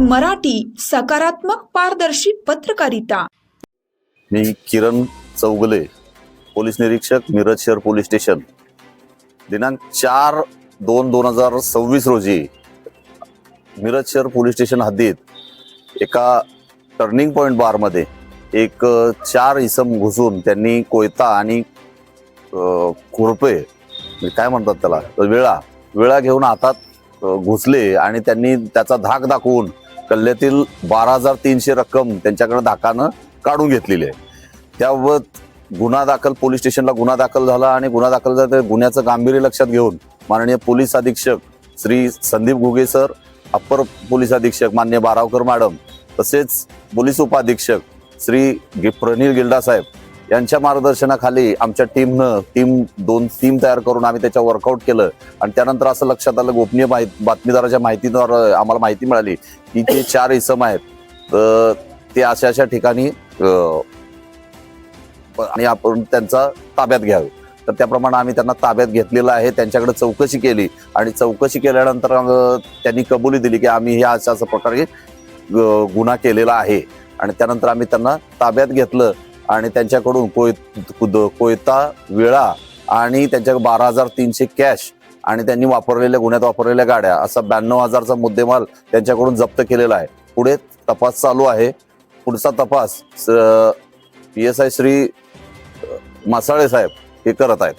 मराठी सकारात्मक पारदर्शी पत्रकारिता. मी किरण चौगले पोलीस निरीक्षक मिरज शहर पोलीस स्टेशन. दिनांक चार दोन दोन हजार सव्वीस रोजी मिरज शहर पोलीस स्टेशन हद्दीत एका टर्निंग पॉईंट बारमध्ये एक चार इसम घुसून त्यांनी कोयता आणि खुरपे म्हणजे काय म्हणतात त्याला वेळा वेळा घेऊन हातात घुसले आणि त्यांनी त्याचा धाक दाखवून कल्ल्यातील बारा हजार तीनशे रक्कम त्यांच्याकडे धाकानं काढून घेतलेली आहे. त्याबाबत गुन्हा दाखल पोलीस स्टेशनला गुन्हा दाखल झाला आणि गुन्हा दाखल झाला तर गुन्ह्याचं गांभीर्य लक्षात घेऊन माननीय पोलीस अधीक्षक Shri Sandeep Ghuge sir upper police अधीक्षक मान्य बारावकर मॅडम तसेच पोलीस उपाधीक्षक श्री प्रनिल गिल्डा साहेब यांच्या मार्गदर्शनाखाली आमच्या टीमनं टीम दोन टीम तयार करून आम्ही त्याच्या वर्कआउट केलं. आणि त्यानंतर असं लक्षात आलं गोपनीय बातमीदाराच्या माहितीद्वारे आम्हाला माहिती मिळाली की ते चार इसम आहेत तर ते अशा अशा ठिकाणी आणि आपण त्यांचा ताब्यात घ्यावे. तर त्याप्रमाणे आम्ही त्यांना ताब्यात घेतलेलं आहे त्यांच्याकडे चौकशी केली आणि चौकशी केल्यानंतर त्यांनी कबुली दिली की आम्ही हे अशा अशा प्रकारे गुन्हा केलेला आहे. आणि त्यानंतर आम्ही त्यांना ताब्यात घेतलं. आणि त्यांच्याकडून कोय कुद- कोयता विळा आणि त्यांच्या बारा हजार तीनशे कॅश आणि त्यांनी वापरलेल्या गुन्ह्यात वापरलेल्या गाड्या असा ब्याण्णव हजारचा मुद्देमाल त्यांच्याकडून जप्त केलेला आहे. पुढे तपास चालू आहे. पुढचा तपास P S I Shri Masale साहेब हे करत आहेत.